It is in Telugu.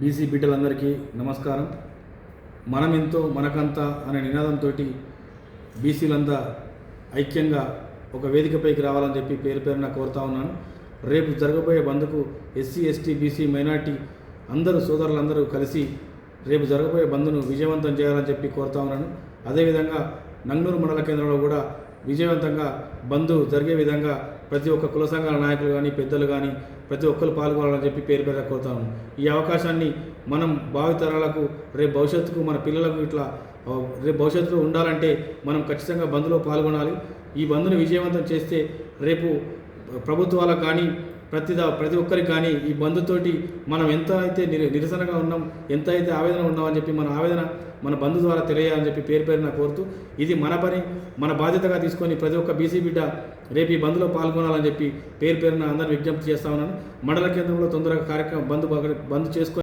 బీసీ బిడ్డలందరికీ నమస్కారం. మనం ఎంతో మనకంతా అనే నినాదంతో బీసీలంతా ఐక్యంగా ఒక వేదికపైకి రావాలని చెప్పి పేరు పేరున కోరుతా ఉన్నాను. రేపు జరగబోయే బంద్కు ఎస్సీ ఎస్టీ బీసీ మైనార్టీ అందరూ సోదరులందరూ కలిసి రేపు జరగబోయే బంద్ను విజయవంతం చేయాలని చెప్పి కోరుతా ఉన్నాను. అదేవిధంగా నంగనూరు మండల కేంద్రంలో కూడా విజయవంతంగా బంద్ జరిగే విధంగా ప్రతి ఒక్క కుల సంఘాల నాయకులు కానీ పెద్దలు కానీ ప్రతి ఒక్కరు పాల్గొనాలని చెప్పి పేరు పేరు కోరుతాను ఈ అవకాశాన్ని మనం భావితరాలకు రేపు భవిష్యత్తుకు మన పిల్లలకు ఇట్లా రేపు భవిష్యత్తులో ఉండాలంటే మనం ఖచ్చితంగా బంద్లో పాల్గొనాలి. ఈ బంద్ను విజయవంతం చేస్తే రేపు ప్రభుత్వాలకు కానీ ప్రతి ప్రతి ఒక్కరికి కానీ ఈ బంధుతోటి మనం ఎంత అయితే నిర నిరసనగా ఉన్నాం ఎంత అయితే ఆవేదన ఉన్నామని చెప్పి మన ఆవేదన మన బంధు ద్వారా తెలియాలని చెప్పి పేరు పేరున కోరుతూ ఇది మన పని మన బాధ్యతగా తీసుకొని ప్రతి ఒక్క బీసీ బిడ్డ రేపు ఈ బంద్లో పాల్గొనాలని చెప్పి పేరు పేరున అందరిని విజ్ఞప్తి చేస్తా ఉన్నాను. మండల కేంద్రంలో తొందరగా కార్యక్రమం బంద్ బంద్ చేసుకొని